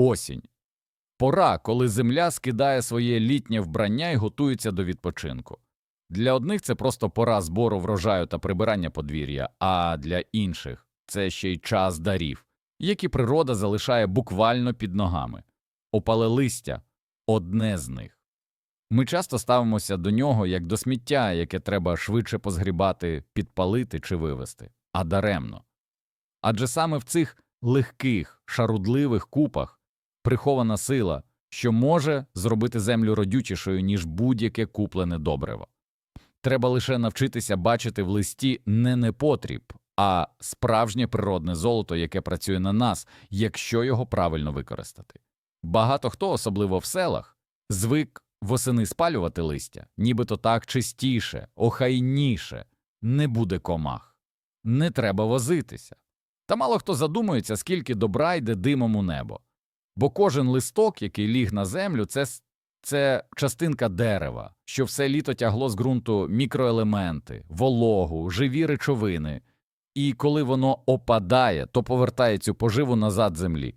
Осінь. Пора, коли земля скидає своє літнє вбрання і готується до відпочинку. Для одних це просто пора збору врожаю та прибирання подвір'я, а для інших це ще й час дарів, які природа залишає буквально під ногами. Опале листя одне з них. Ми часто ставимося до нього як до сміття, яке треба швидше позгрібати, підпалити чи вивезти, а даремно. Адже саме в цих легких, шарудливих купах прихована сила, що може зробити землю родючішою, ніж будь-яке куплене добриво. Треба лише навчитися бачити в листі не непотріб, а справжнє природне золото, яке працює на нас, якщо його правильно використати. Багато хто, особливо в селах, звик восени спалювати листя, нібито так чистіше, охайніше, не буде комах, не треба возитися. Та мало хто задумується, скільки добра йде димом у небо. Бо кожен листок, який ліг на землю, це, це частинка дерева, що все літо тягло з ґрунту мікроелементи, вологу, живі речовини, і коли воно опадає, то повертає цю поживу назад землі.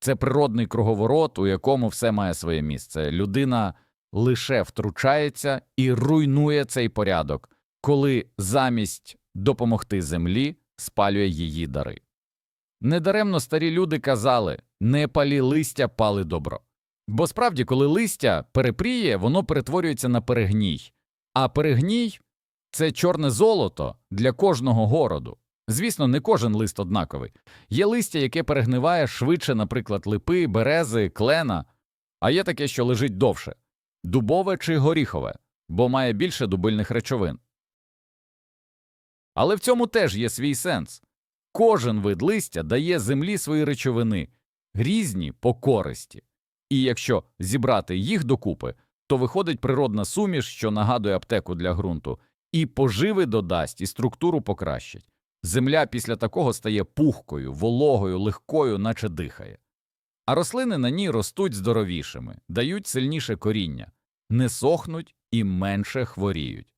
Це природний круговорот, у якому все має своє місце. Людина лише втручається і руйнує цей порядок, коли замість допомогти землі спалює її дари. Недаремно старі люди казали не палі листя, пали добро. Бо справді, коли листя перепріє, воно перетворюється на перегній, а перегній це чорне золото для кожного городу. Звісно, не кожен лист однаковий. Є листя, яке перегниває швидше, наприклад, липи, берези, клена, а є таке, що лежить довше дубове чи горіхове, бо має більше дубильних речовин. Але в цьому теж є свій сенс. Кожен вид листя дає землі свої речовини, різні по користі. І якщо зібрати їх докупи, то виходить природна суміш, що нагадує аптеку для ґрунту, і поживи додасть, і структуру покращить. Земля після такого стає пухкою, вологою, легкою, наче дихає. А рослини на ній ростуть здоровішими, дають сильніше коріння, не сохнуть і менше хворіють.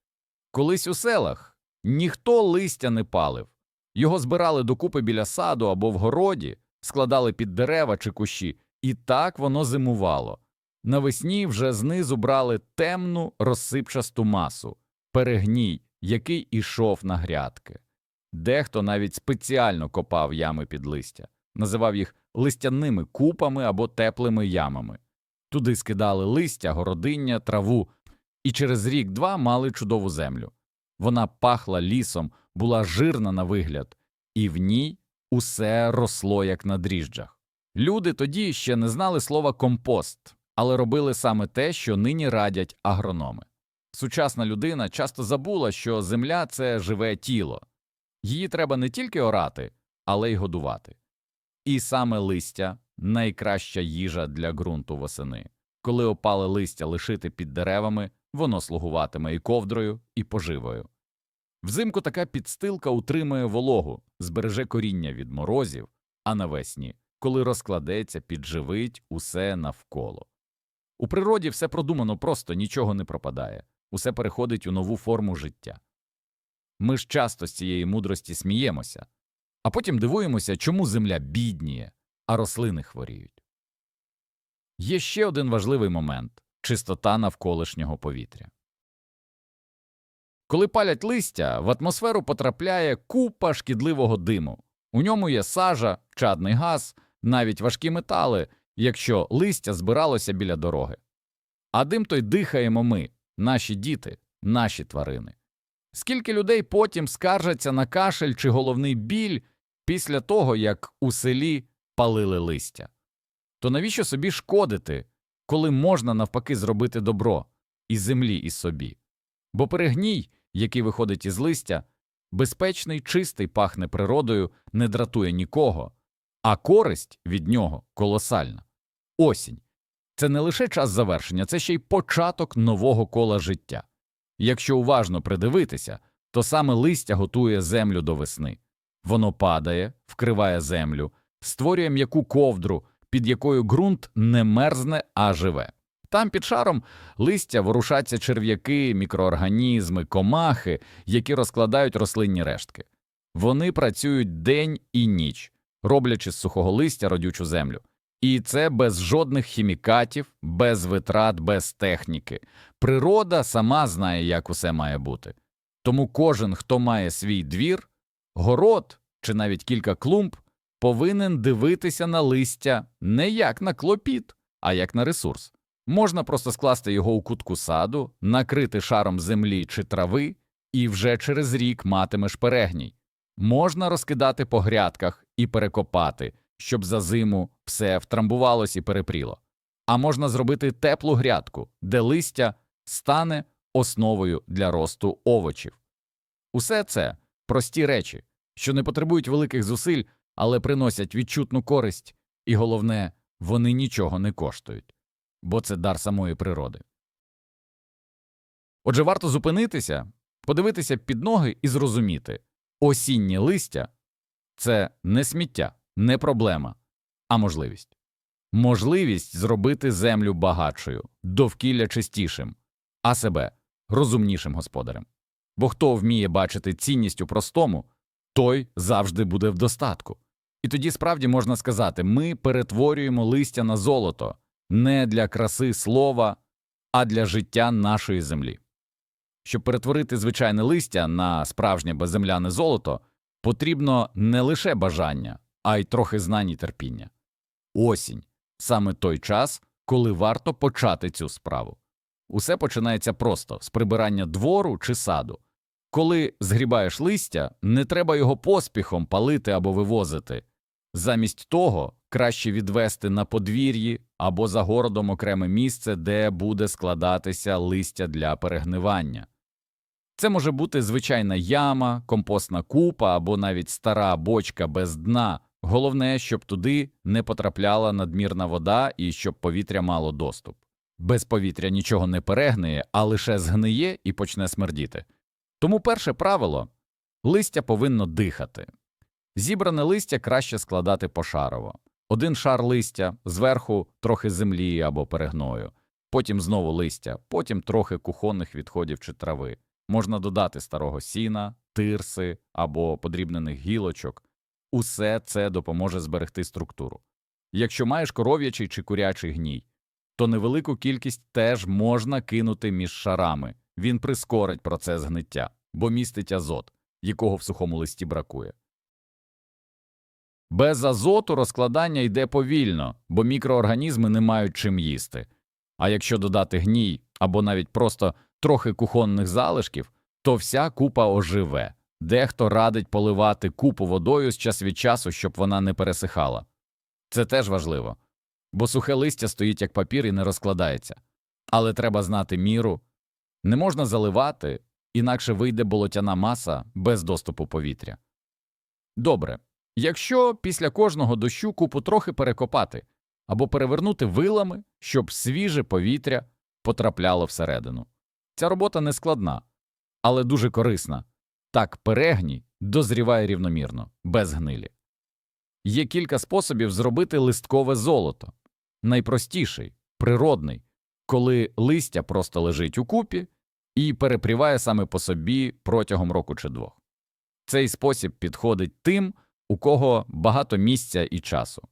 Колись у селах ніхто листя не палив, його збирали докупи біля саду або в городі, складали під дерева чи кущі, і так воно зимувало. Навесні вже знизу брали темну розсипчасту масу, перегній, який ішов на грядки. Дехто навіть спеціально копав ями під листя, називав їх листяними купами або теплими ямами. Туди скидали листя, городиння, траву, і через рік-два мали чудову землю. Вона пахла лісом, була жирна на вигляд, і в ній усе росло як на дріжджах. Люди тоді ще не знали слова компост, але робили саме те, що нині радять агрономи. Сучасна людина часто забула, що земля це живе тіло. Її треба не тільки орати, але й годувати. І саме листя найкраща їжа для ґрунту восени. Коли опале листя лишити під деревами, воно слугуватиме і ковдрою, і поживою. Взимку така підстилка утримує вологу, збереже коріння від морозів, а навесні, коли розкладеться, підживить усе навколо. У природі все продумано просто, нічого не пропадає, усе переходить у нову форму життя. Ми ж часто з цієї мудрості сміємося, а потім дивуємося, чому земля бідніє, а рослини хворіють. Є ще один важливий момент чистота навколишнього повітря. Коли палять листя, в атмосферу потрапляє купа шкідливого диму. У ньому є сажа, чадний газ, навіть важкі метали, якщо листя збиралося біля дороги. А дим той дихаємо ми, наші діти, наші тварини. Скільки людей потім скаржаться на кашель чи головний біль після того, як у селі палили листя? То навіщо собі шкодити, коли можна навпаки зробити добро і землі, і собі? Бо перегній, який виходить із листя, безпечний, чистий, пахне природою, не дратує нікого, а користь від нього колосальна. Осінь це не лише час завершення, це ще й початок нового кола життя. Якщо уважно придивитися, то саме листя готує землю до весни. Воно падає, вкриває землю, створює м'яку ковдру, під якою ґрунт не мерзне, а живе. Там під шаром листя ворушаться черв'яки, мікроорганізми, комахи, які розкладають рослинні рештки. Вони працюють день і ніч, роблячи з сухого листя родючу землю. І це без жодних хімікатів, без витрат, без техніки. Природа сама знає, як усе має бути. Тому кожен, хто має свій двір, город чи навіть кілька клумб, повинен дивитися на листя не як на клопіт, а як на ресурс. Можна просто скласти його у кутку саду, накрити шаром землі чи трави, і вже через рік матимеш перегній. Можна розкидати по грядках і перекопати, щоб за зиму все втрамбувалось і перепріло. А можна зробити теплу грядку, де листя стане основою для росту овочів. Усе це прості речі, що не потребують великих зусиль, але приносять відчутну користь, і головне, вони нічого не коштують, бо це дар самої природи. Отже, варто зупинитися, подивитися під ноги і зрозуміти осіннє листя це не сміття, не проблема, а можливість. Можливість зробити землю багатшою, довкілля чистішим, а себе розумнішим господарем. Бо хто вміє бачити цінність у простому, той завжди буде в достатку. І тоді справді можна сказати ми перетворюємо листя на золото не для краси слова, а для життя нашої землі. Щоб перетворити звичайне листя на справжнє безземляне золото, потрібно не лише бажання, а й трохи знань і терпіння. Осінь саме той час, коли варто почати цю справу. Усе починається просто з прибирання двору чи саду. Коли згрібаєш листя, не треба його поспіхом палити або вивозити. Замість того краще відвести на подвір'ї або за городом окреме місце, де буде складатися листя для перегнивання. Це може бути звичайна яма, компостна купа або навіть стара бочка без дна. Головне, щоб туди не потрапляла надмірна вода і щоб повітря мало доступ. Без повітря нічого не перегниє, а лише згниє і почне смердіти. Тому перше правило листя повинно дихати. Зібране листя краще складати пошарово. Один шар листя, зверху трохи землі або перегною, потім знову листя, потім трохи кухонних відходів чи трави. Можна додати старого сіна, тирси або подрібнених гілочок. Усе це допоможе зберегти структуру. Якщо маєш коров'ячий чи курячий гній, то невелику кількість теж можна кинути між шарами. Він прискорить процес гниття, бо містить азот, якого в сухому листі бракує. Без азоту розкладання йде повільно, бо мікроорганізми не мають чим їсти. А якщо додати гній або навіть просто трохи кухонних залишків, то вся купа оживе. Дехто радить поливати купу водою з час від часу, щоб вона не пересихала. Це теж важливо, бо сухе листя стоїть як папір і не розкладається. Але треба знати міру. Не можна заливати, інакше вийде болотяна маса без доступу повітря. Добре. Якщо після кожного дощу купу трохи перекопати або перевернути вилами, щоб свіже повітря потрапляло всередину. Ця робота не складна, але дуже корисна. Так перегній дозріває рівномірно, без гнилі. Є кілька способів зробити листкове золото. Найпростіший природний, коли листя просто лежить у купі і перепріває саме по собі протягом року чи двох. Цей спосіб підходить тим, у кого багато місця і часу.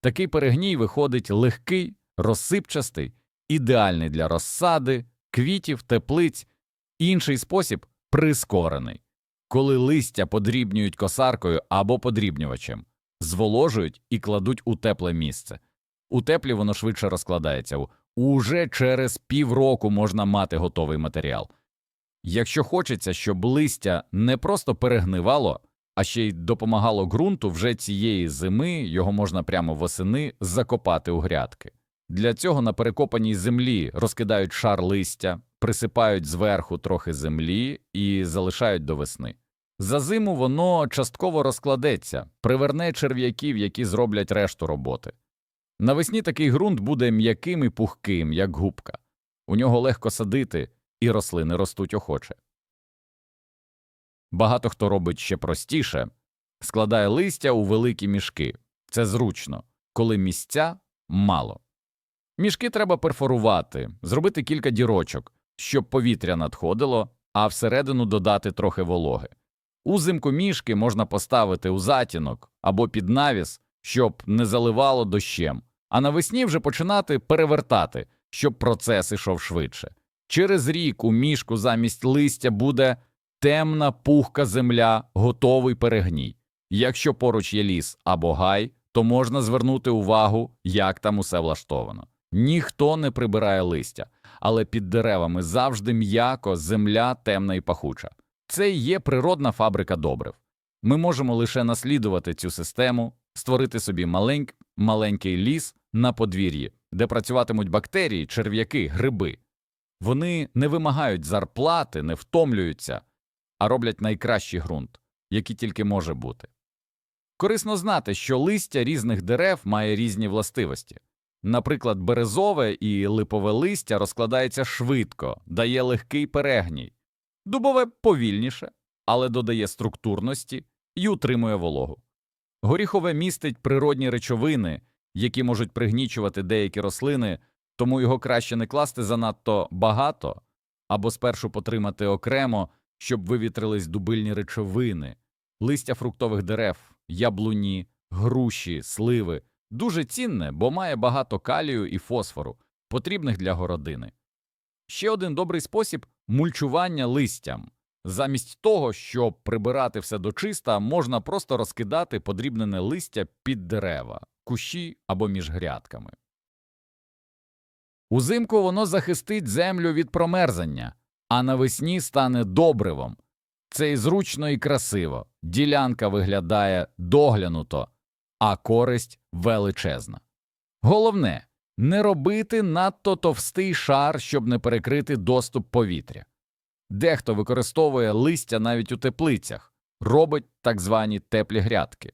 Такий перегній виходить легкий, розсипчастий, ідеальний для розсади, квітів, теплиць. Інший спосіб прискорений, коли листя подрібнюють косаркою або подрібнювачем, зволожують і кладуть у тепле місце. У теплі воно швидше розкладається. Уже через півроку можна мати готовий матеріал. Якщо хочеться, щоб листя не просто перегнивало, а ще й допомагало ґрунту вже цієї зими його можна прямо восени закопати у грядки. Для цього на перекопаній землі розкидають шар листя, присипають зверху трохи землі і залишають до весни. За зиму воно частково розкладеться, приверне черв'яків, які зроблять решту роботи. Навесні такий ґрунт буде м'яким і пухким, як губка. У нього легко садити, і рослини ростуть охоче. Багато хто робить ще простіше складає листя у великі мішки. Це зручно, коли місця мало. Мішки треба перфорувати, зробити кілька дірочок, щоб повітря надходило, а всередину додати трохи вологи. Узимку мішки можна поставити у затінок або під навіс, щоб не заливало дощем. а навесні вже починати перевертати, щоб процес ішов швидше. Через рік у мішку замість листя буде темна пухка земля, готовий перегній. Якщо поруч є ліс або гай, то можна звернути увагу, як там усе влаштовано. Ніхто не прибирає листя, але під деревами завжди м'яко, земля темна і пахуча. Це є природна фабрика добрив. Ми можемо лише наслідувати цю систему, створити собі маленьк, маленький ліс на подвір'ї, де працюватимуть бактерії, черв'яки, гриби. Вони не вимагають зарплати, не втомлюються, а роблять найкращий ґрунт, який тільки може бути. Корисно знати, що листя різних дерев має різні властивості. Наприклад, березове і липове листя розкладається швидко, дає легкий перегній. Дубове повільніше, але додає структурності і утримує вологу. Горіхове містить природні речовини, які можуть пригнічувати деякі рослини, тому його краще не класти занадто багато або спершу потримати окремо, щоб вивітрились дубильні речовини. Листя фруктових дерев, яблуні, груші, сливи дуже цінне, бо має багато калію і фосфору, потрібних для городини. Ще один добрий спосіб мульчування листям. Замість того, щоб прибирати все до чиста, можна просто розкидати подрібнене листя під дерева, кущі або між грядками. Узимку воно захистить землю від промерзання, а навесні стане добривом. Це і зручно і красиво, ділянка виглядає доглянуто, а користь величезна. Головне не робити надто товстий шар, щоб не перекрити доступ повітря. Дехто використовує листя навіть у теплицях, робить так звані теплі грядки.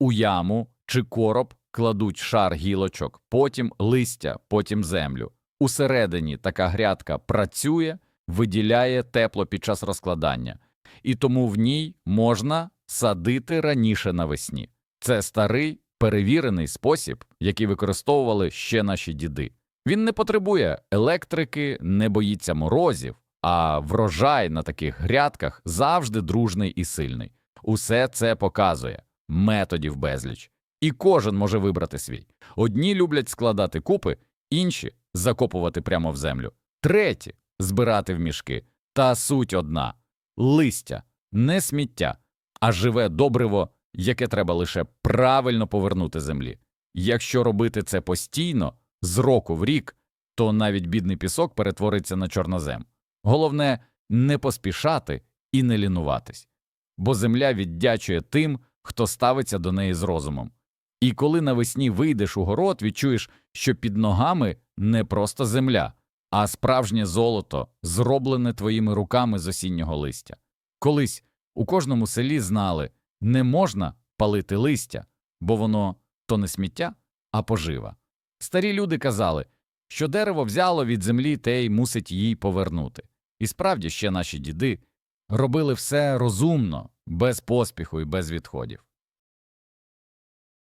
У яму чи короб кладуть шар гілочок, потім листя, потім землю. Усередині така грядка працює, виділяє тепло під час розкладання, і тому в ній можна садити раніше навесні. Це старий перевірений спосіб, який використовували ще наші діди. Він не потребує електрики, не боїться морозів, а врожай на таких грядках завжди дружний і сильний. Усе це показує методів безліч. І кожен може вибрати свій. Одні люблять складати купи, інші закопувати прямо в землю, треті збирати в мішки. Та суть одна листя, не сміття, а живе добриво, яке треба лише правильно повернути землі. Якщо робити це постійно, з року в рік, то навіть бідний пісок перетвориться на чорнозем. Головне не поспішати і не лінуватись, бо земля віддячує тим, хто ставиться до неї з розумом. І коли навесні вийдеш у город, відчуєш, що під ногами не просто земля, а справжнє золото, зроблене твоїми руками з осіннього листя. Колись у кожному селі знали не можна палити листя, бо воно то не сміття, а пожива. Старі люди казали, що дерево взяло від землі те й мусить їй повернути. І справді ще наші діди робили все розумно, без поспіху і без відходів.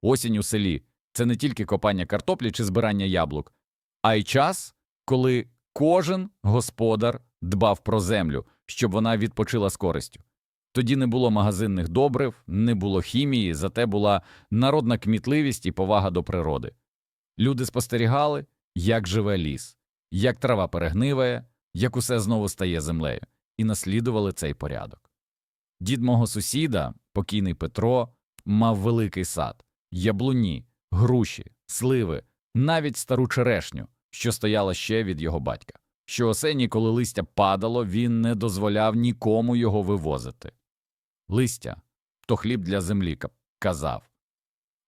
Осінь у селі це не тільки копання картоплі чи збирання яблук, а й час, коли кожен господар дбав про землю, щоб вона відпочила з користю. Тоді не було магазинних добрив, не було хімії, зате була народна кмітливість і повага до природи. Люди спостерігали, як живе ліс, як трава перегниває, як усе знову стає землею, і наслідували цей порядок. Дід мого сусіда, покійний Петро, мав великий сад, яблуні, груші, сливи, навіть стару черешню, що стояла ще від його батька. Щоосені, коли листя падало, він не дозволяв нікому його вивозити. Листя то хліб для землі, казав.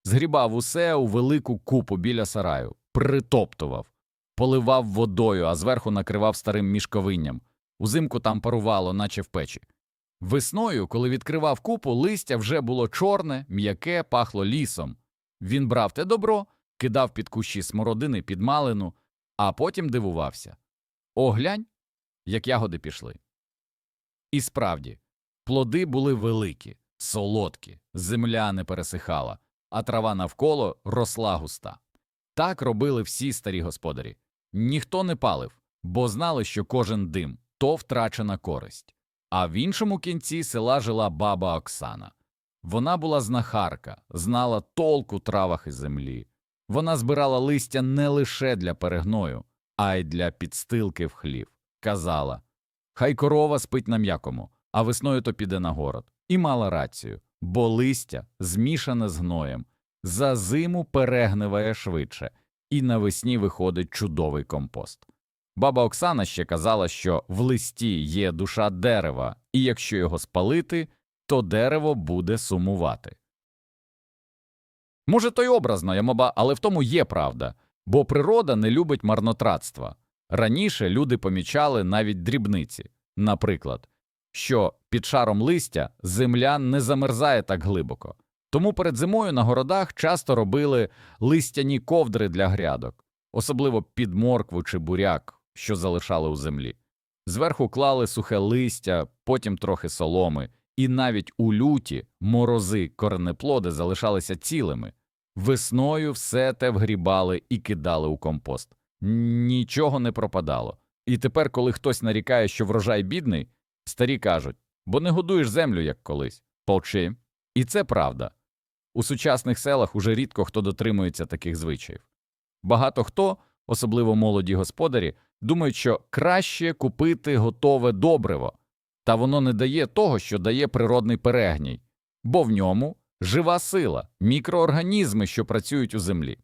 Згрібав усе у велику купу біля сараю, притоптував, поливав водою, а зверху накривав старим мішковинням. Узимку там парувало, наче в печі. Весною, коли відкривав купу, листя вже було чорне, м'яке, пахло лісом. Він брав те добро, кидав під кущі смородини під малину, а потім дивувався. О, глянь, як ягоди пішли. І справді, плоди були великі, солодкі, земля не пересихала, а трава навколо росла густа. Так робили всі старі господарі. Ніхто не палив, бо знали, що кожен дим то втрачена користь. А в іншому кінці села жила баба Оксана. Вона була знахарка, знала толк у травах і землі. Вона збирала листя не лише для перегною, а й для підстилки в хлів. Казала Хай корова спить на м'якому, а весною то піде на город. І мала рацію, бо листя, змішане з гноєм, за зиму перегниває швидше, і навесні виходить чудовий компост. Баба Оксана ще казала, що в листі є душа дерева, і якщо його спалити, то дерево буде сумувати. Може, то й образно, ямаба, але в тому є правда, бо природа не любить марнотратства. Раніше люди помічали навіть дрібниці, наприклад, що під шаром листя земля не замерзає так глибоко. Тому перед зимою на городах часто робили листяні ковдри для грядок, особливо під моркву чи буряк, що залишали у землі. Зверху клали сухе листя, потім трохи соломи, і навіть у люті морози коренеплоди залишалися цілими. Весною все те вгрібали і кидали у компост. Нічого не пропадало. І тепер, коли хтось нарікає, що врожай бідний, старі кажуть, бо не годуєш землю, як колись. Полчи. І це правда. У сучасних селах уже рідко хто дотримується таких звичаїв. Багато хто, особливо молоді господарі, думають, що краще купити готове добриво, та воно не дає того, що дає природний перегній, бо в ньому жива сила, мікроорганізми, що працюють у землі.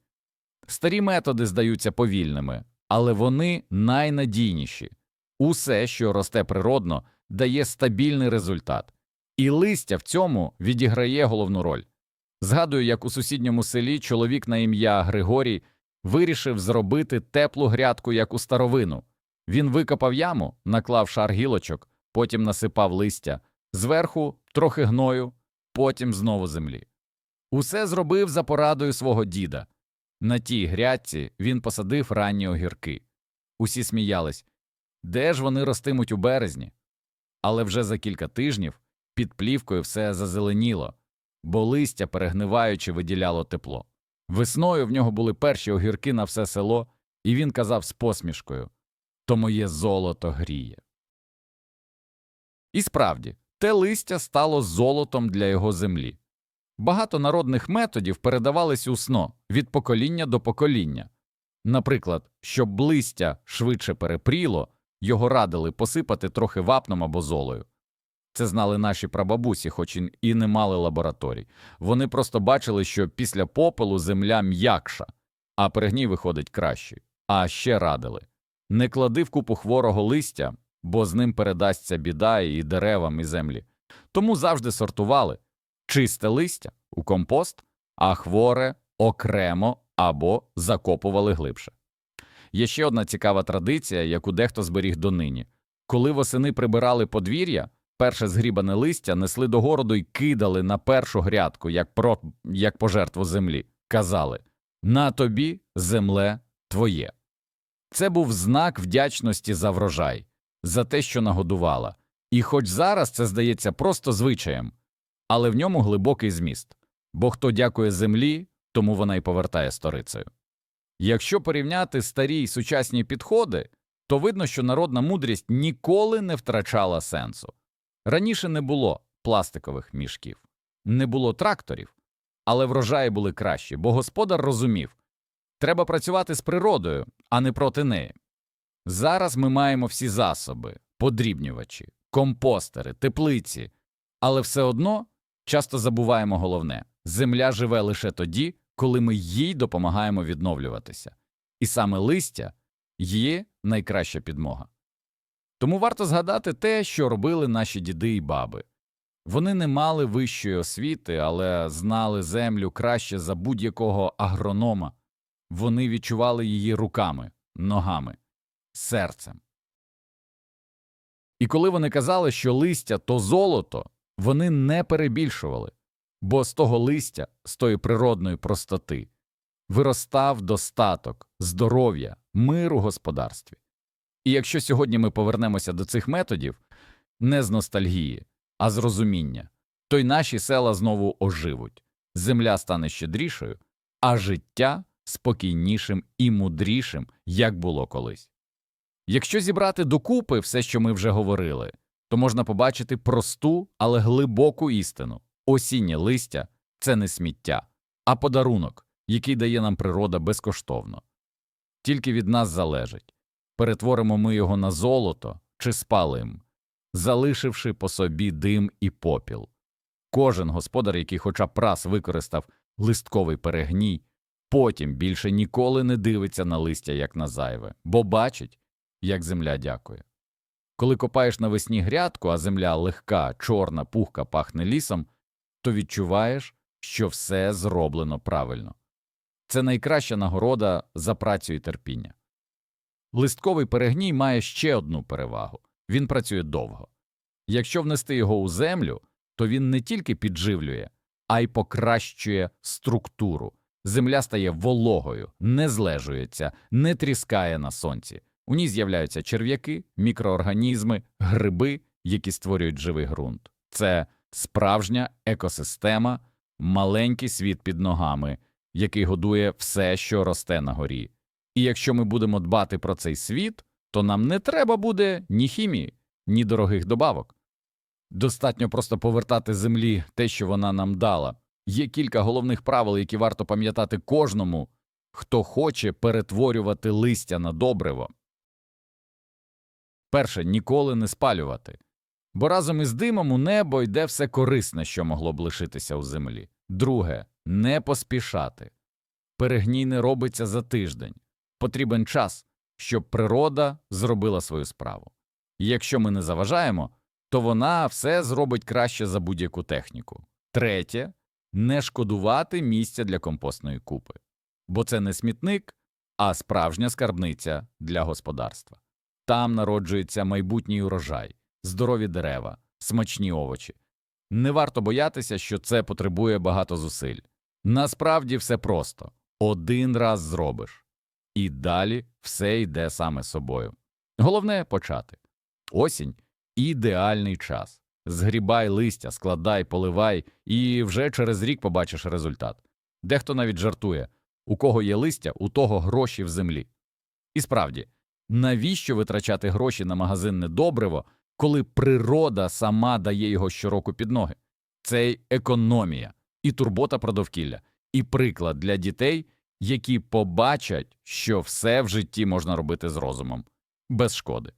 Старі методи здаються повільними, але вони найнадійніші. Усе, що росте природно, дає стабільний результат, і листя в цьому відіграє головну роль. Згадую, як у сусідньому селі чоловік на ім'я Григорій вирішив зробити теплу грядку, як у старовину. Він викопав яму, наклав шар гілочок, потім насипав листя, зверху трохи гною, потім знову землі. Усе зробив за порадою свого діда. На тій грядці він посадив ранні огірки. Усі сміялись де ж вони ростимуть у березні? Але вже за кілька тижнів під плівкою все зазеленіло, бо листя, перегниваючи, виділяло тепло. Весною в нього були перші огірки на все село, і він казав з посмішкою то моє золото гріє. І справді, те листя стало золотом для його землі. Багато народних методів передавались усно від покоління до покоління. Наприклад, щоб листя швидше перепріло, його радили посипати трохи вапном або золою. Це знали наші прабабусі, хоч і не мали лабораторій. Вони просто бачили, що після попелу земля м'якша, а перегній виходить кращий. А ще радили не клади в купу хворого листя, бо з ним передасться біда і деревам, і землі. Тому завжди сортували чисте листя у компост, а хворе окремо або закопували глибше. Є ще одна цікава традиція, яку дехто зберіг донині. Коли восени прибирали подвір'я, перше згрібане листя несли до городу і кидали на першу грядку, як, про, як пожертву землі. Казали на тобі, земле, твоє. Це був знак вдячності за врожай, за те, що нагодувала. І хоч зараз це здається просто звичаєм, але в ньому глибокий зміст, бо хто дякує землі, тому вона й повертає сторицею. Якщо порівняти старі й сучасні підходи, то видно, що народна мудрість ніколи не втрачала сенсу. Раніше не було пластикових мішків, не було тракторів, але врожаї були кращі, бо господар розумів треба працювати з природою, а не проти неї. Зараз ми маємо всі засоби, подрібнювачі, компостери, теплиці, але все одно часто забуваємо головне земля живе лише тоді, коли ми їй допомагаємо відновлюватися, і саме листя є найкраща підмога. Тому варто згадати те, що робили наші діди і баби. Вони не мали вищої освіти, але знали землю краще за будь-якого агронома. Вони відчували її руками, ногами, серцем. І коли вони казали, що листя то золото, вони не перебільшували, бо з того листя, з тої природної простоти, виростав достаток, здоров'я, мир у господарстві. І якщо сьогодні ми повернемося до цих методів не з ностальгії, а з розуміння, то й наші села знову оживуть, земля стане щедрішою, а життя спокійнішим і мудрішим, як було колись. Якщо зібрати докупи все, що ми вже говорили, то можна побачити просту, але глибоку істину осіннє листя це не сміття, а подарунок, який дає нам природа безкоштовно. Тільки від нас залежить, перетворимо ми його на золото чи спалим, залишивши по собі дим і попіл. Кожен господар, який хоча б раз використав листковий перегній, потім більше ніколи не дивиться на листя як на зайве, бо бачить, як земля дякує. Коли копаєш навесні грядку, а земля легка, чорна, пухка пахне лісом, то відчуваєш, що все зроблено правильно. Це найкраща нагорода за працю і терпіння. Листковий перегній має ще одну перевагу він працює довго. Якщо внести його у землю, то він не тільки підживлює, а й покращує структуру. Земля стає вологою, не злежується, не тріскає на сонці. У ній з'являються черв'яки, мікроорганізми, гриби, які створюють живий ґрунт. Це справжня екосистема, маленький світ під ногами, який годує все, що росте на горі. І якщо ми будемо дбати про цей світ, то нам не треба буде ні хімії, ні дорогих добавок. Достатньо просто повертати землі те, що вона нам дала. Є кілька головних правил, які варто пам'ятати кожному, хто хоче перетворювати листя на добриво. Перше ніколи не спалювати, бо разом із димом у небо йде все корисне, що могло б лишитися у землі. Друге не поспішати. Перегній не робиться за тиждень. Потрібен час, щоб природа зробила свою справу. І якщо ми не заважаємо, то вона все зробить краще за будь-яку техніку. Третє не шкодувати місця для компостної купи, бо це не смітник, а справжня скарбниця для господарства. Там народжується майбутній урожай, здорові дерева, смачні овочі. Не варто боятися, що це потребує багато зусиль. Насправді все просто один раз зробиш, і далі все йде саме собою. Головне почати. Осінь ідеальний час. Згрібай листя, складай, поливай, і вже через рік побачиш результат. Дехто навіть жартує у кого є листя, у того гроші в землі. І справді, навіщо витрачати гроші на магазинне добриво, коли природа сама дає його щороку під ноги? Це й економія, і турбота про довкілля, і приклад для дітей, які побачать, що все в житті можна робити з розумом, без шкоди.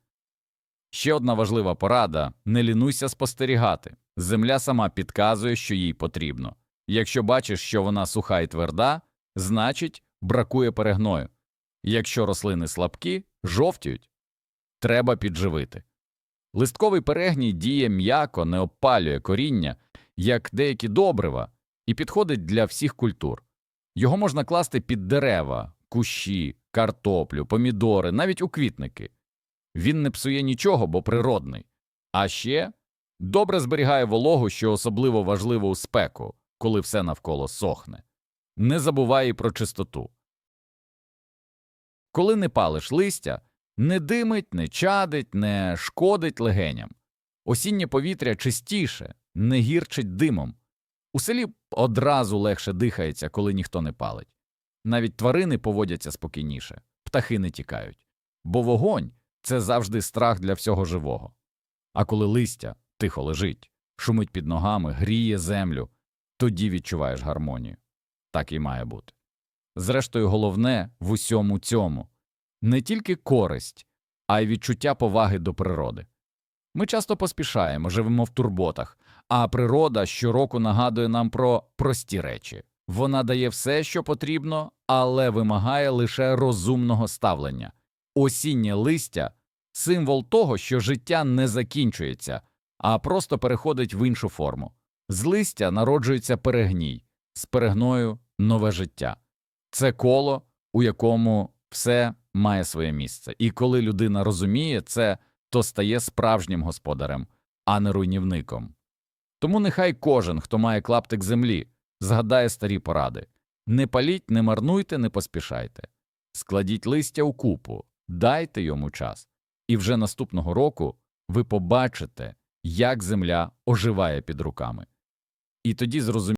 Ще одна важлива порада не лінуйся спостерігати. Земля сама підказує, що їй потрібно. Якщо бачиш, що вона суха і тверда, значить бракує перегною. Якщо рослини слабкі, жовтіють, треба підживити. Листковий перегній діє м'яко, не обпалює коріння, як деякі добрива, і підходить для всіх культур. Його можна класти під дерева, кущі, картоплю, помідори, навіть у квітники. Він не псує нічого, бо природний, а ще добре зберігає вологу, що особливо важливо у спеку, коли все навколо сохне. Не забувай і про чистоту. Коли не палиш листя, не димить, не чадить, не шкодить легеням. Осіннє повітря чистіше, не гірчить димом. У селі одразу легше дихається, коли ніхто не палить. Навіть тварини поводяться спокійніше, птахи не тікають. Бо вогонь це завжди страх для всього живого. А коли листя тихо лежить, шумить під ногами, гріє землю, тоді відчуваєш гармонію. Так і має бути. Зрештою, головне в усьому цьому не тільки користь, а й відчуття поваги до природи. Ми часто поспішаємо, живемо в турботах, а природа щороку нагадує нам про прості речі вона дає все, що потрібно, але вимагає лише розумного ставлення. Осіннє листя символ того, що життя не закінчується, а просто переходить в іншу форму. З листя народжується перегній, з перегною нове життя. Це коло, у якому все має своє місце. І коли людина розуміє це, то стає справжнім господарем, а не руйнівником. Тому нехай кожен, хто має клаптик землі, згадає старі поради не паліть, не марнуйте, не поспішайте, складіть листя у купу, дайте йому час, і вже наступного року ви побачите, як земля оживає під руками. І тоді зрозумієте,